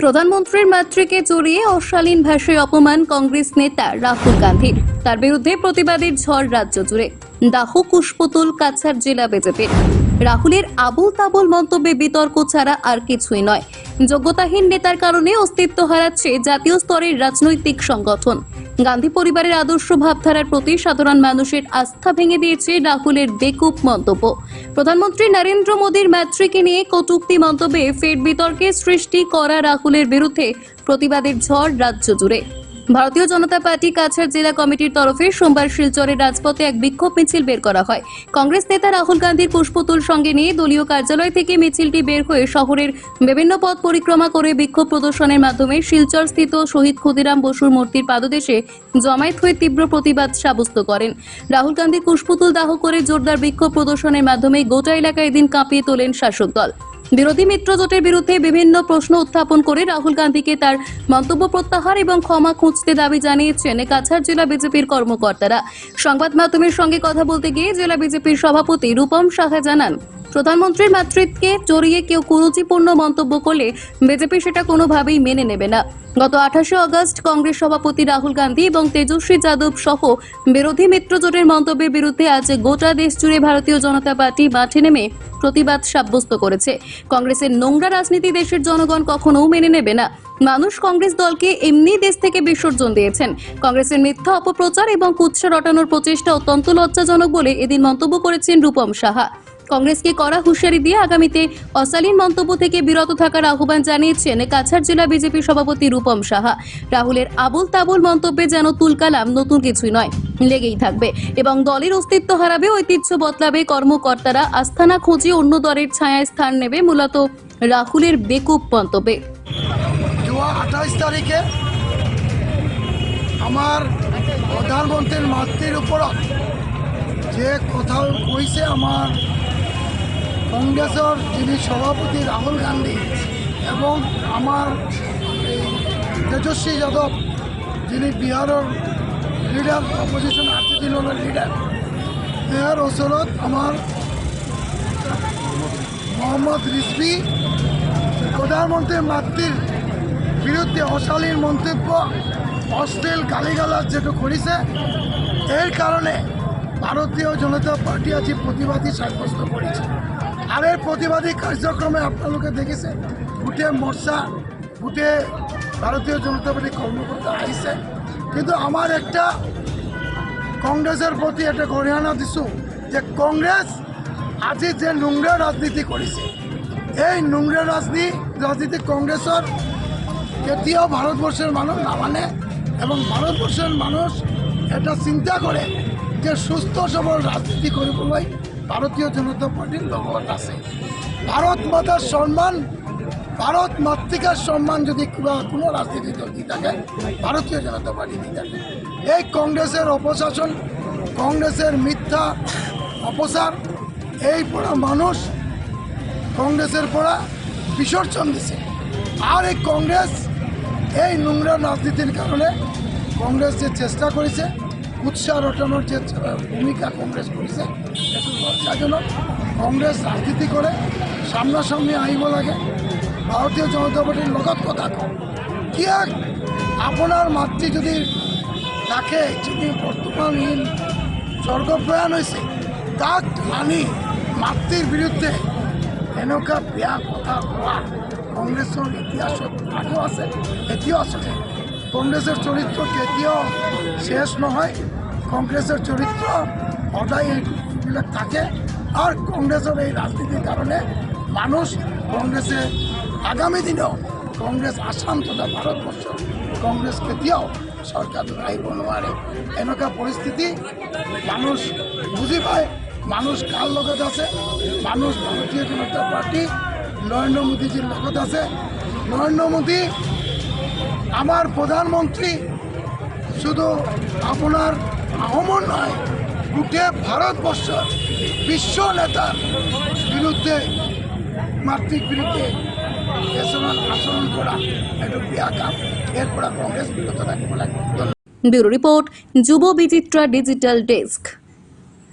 প্রধানমন্ত্রীর মাতৃকে জড়িয়ে অশালীন ভাষায় অপমান কংগ্রেস নেতা রাহুল গান্ধীর তার বিরুদ্ধে প্রতিবাদের ঝড় রাজ্য জুড়ে। দাহ কুশপুতুল কাছাড় জেলা বিজেপির। রাহুলের আবুল তাবুল মন্তব্যে বিতর্ক ছাড়া আর কিছুই নয়। যোগ্যতাহীন নেতার কারণে অস্তিত্ব হারাচ্ছে জাতীয় স্তরের রাজনৈতিক সংগঠন। গান্ধী পরিবারের আদর্শ ভাবধারার প্রতি সাধারণ মানুষের আস্থা ভেঙে দিয়েছে রাহুলের বেকুব মন্তব্য। প্রধানমন্ত্রী নরেন্দ্র মোদীর ম্যাট্রিকে নিয়ে কটুক্তি মন্তব্যে ফের বিতর্কে সৃষ্টি করা রাহুলের বিরুদ্ধে প্রতিবাদের ঝড় রাজ্য জুড়ে। ভারতীয় জনতা পার্টি কাছাড় জেলা কমিটির তরফে সোমবার শিলচরের রাজপথে এক বিক্ষোভ মিছিল বের করা হয়। কংগ্রেস নেতা রাহুল গান্ধীর পুষ্পতুল সঙ্গে নিয়ে দলীয় কার্যালয় থেকে মিছিলটি বের হয়ে শহরের বিভিন্ন পথ পরিক্রমা করে বিক্ষোভ প্রদর্শনের মাধ্যমে শিলচর স্থিত শহীদ ক্ষুদিরাম বসুর মূর্তির পাদদেশে জমায়েত হয়ে তীব্র প্রতিবাদ সাব্যস্ত করেন। রাহুল গান্ধী পুষ্পতুল দাহ করে জোরদার বিক্ষোভ প্রদর্শনের মাধ্যমে গোটা এলাকায় এদিন কাঁপিয়ে তোলেন শাসক দল। বিরোধী মিত্র জোটের বিরুদ্ধে বিভিন্ন প্রশ্ন উত্থাপন করে রাহুল গান্ধীকে তার মন্তব্য প্রত্যাহার এবং ক্ষমা খুঁজতে দাবি জানিয়েছেন কাছাড় জেলা বিজেপির কর্মকর্তারা। সংবাদ মাধ্যমের সঙ্গে কথা বলতে গিয়ে জেলা বিজেপির সভাপতি রূপম সাহা জানান প্রধানমন্ত্রীর মাতৃত্বকে জড়িয়ে কেউ কুরুচিপূর্ণ মন্তব্য করলে বিজেপি সেটা কোনোভাবেই মেনে নেবে না। গত আঠাশে অগস্ট কংগ্রেস সভাপতি রাহুল গান্ধী এবং তেজস্বী যাদব সহ বিরোধী মিত্রজোটের মন্তব্যের বিরুদ্ধে আজ গোটা দেশ জুড়ে ভারতীয় জনতা পার্টি মাঠে নেমে প্রতিবাদ সাব্যস্ত করেছে। কংগ্রেসের নোংরা রাজনীতি দেশের জনগণ কখনো মেনে নেবে না। মানুষ কংগ্রেস দলকে এমনি দেশ থেকে বিসর্জন দিয়েছেন। কংগ্রেসের মিথ্যা অপপ্রচার এবং কুৎসা রটানোর প্রচেষ্টা অত্যন্ত লজ্জাজনক বলে এদিন মন্তব্য করেছেন রূপম সাহা। কংগ্রেসকে কড়া হুঁশিয়ারি দিয়ে আগামীতে অশালীন মন্তব্য থেকে বিরত থাকার আহ্বান জানিয়েছেন কাছাড় জেলা বিজেপি সভাপতি রূপম সাহা। রাহুলের আবুল তাবুল মন্তব্যে যেন তুলকালাম, নতুন কিছুই নয়, লেগেই থাকবে। এবং দলের অস্তিত্ব হারাবে, ঐতিহ্য বদলাবে, কর্মকর্তারা আস্থানা খুঁজে অন্য দলের ছায়ায় স্থান নেবে মূলত রাহুলের বেকুব মন্তব্যে। যোৱা আঠাইছ তাৰিখে আমাৰ প্ৰধানমন্ত্ৰীৰ মাতৃৰ ওপৰত যে কথা কৈছে আমাৰ কংগ্ৰেছৰ যিনি সভাপতি ৰাহুল গান্ধী এবং আমাৰ এই তেজস্বী যাদৱ যিনি অপজিশ্যন আৰ জে ডি দলৰ লিডাৰ ইয়াৰ ওচৰত আমাৰ মোহাম্মদ রিজভি, প্রধানমন্ত্রীর মাতৃর বিরুদ্ধে অশালীন মন্তব্য, অশ্লীল গালিগালাজ যেটা করেছে এর কারণে ভারতীয় জনতা পার্টি আজি প্রতিবাদী সাব্যস্ত করেছে। আর এই প্রতিবাদী কার্যক্রমে আপনালোকে দেখেছে গোটে মর্চা গোটে ভারতীয় জনতা পার্টি কর্মকর্তা আহিছে কিন্তু আমার একটা কংগ্রেসের প্রতি একটা গরিহানা দিছোঁ যে কংগ্রেস আজি যে নোংরা রাজনীতি কৰিছে এই নোংরা রাজনীতি রাজনীতি কংগ্রেসের কেতিয়াও ভারতবর্ষের মানুষ নামানে এবং ভারতবর্ষের মানুষ এটা চিন্তা কৰে যে সুস্থ সবল রাজনীতি কৰিবলৈ ভারতীয় জনতা পার্টির লগত আছে। ভারত মাতার সম্মান, ভারত মাতৃকার সম্মান যদি কোনো রাজনীতি দল দি থাকে, ভারতীয় জনতা পার্টি দি থাকে এই কংগ্রেসের অপশাসন, কংগ্রেসের মিথ্যা অপচার এই পড়া মানুষ কংগ্রেসের পড়া বিসর্জন দিছে। আর এই কংগ্রেস এই নোংরা রাজনীতির কারণে কংগ্রেস যে চেষ্টা করেছে উৎসাহ রটানোর যে ভূমিকা কংগ্রেস করেছে লজ্জাজনক কংগ্রেস রাজনীতি করে সামনাসামনি আহিব লাগে ভারতীয় জনতা পার্টির লগত কথা কওঁ কিয় আপোনাৰ মাতৃ যদি থাকে যিনি বৰ্তমান ই স্বৰ্গপ্ৰয়াণ হৈছে তাক আনি মাতৃৰ বিৰুদ্ধে এনেকুৱা বেয়া কথা কোৱা কংগ্ৰেছৰ ইতিহাসত আগেও আছে এতিয়াও আছে। কংগ্ৰেছৰ চৰিত্ৰ কেতিয়াও শেষ নহয়। কংগ্ৰেছৰ চৰিত্ৰ সদায় এইবিলাক থাকে আৰু কংগ্ৰেছৰ এই ৰাজনীতিৰ কাৰণে মানুষ কংগ্ৰেছে আগামী দিনেও কংগ্ৰেছ আসাম তথা ভাৰতবৰ্ষ কংগ্ৰেছ কেতিয়াও চৰকাৰ আহিব নোৱাৰে এনেকুৱা পৰিস্থিতি মানুষ বুজি পায়, মানুষ কাৰ লগত আছে, মানুষ ভাৰতীয় জনতা পাৰ্টি নৰেন্দ্ৰ মোদীজীৰ লগত আছে। নৰেন্দ্ৰ মোদী আমাৰ প্ৰধানমন্ত্ৰী শুধু আপনার আহমন নয় গোটেই ভারতবর্ষের বিশ্ব নেতার বিরুদ্ধে, মাতৃক বিরুদ্ধে আচরণ করা এটা বেয়া কাম এরপর কংগ্রেস বিরত থাকিব লাগে ধন্যবাদ। ব্যুরো রিপোর্ট, যুব বিচিত্রা ডিজিটাল ডেস্ক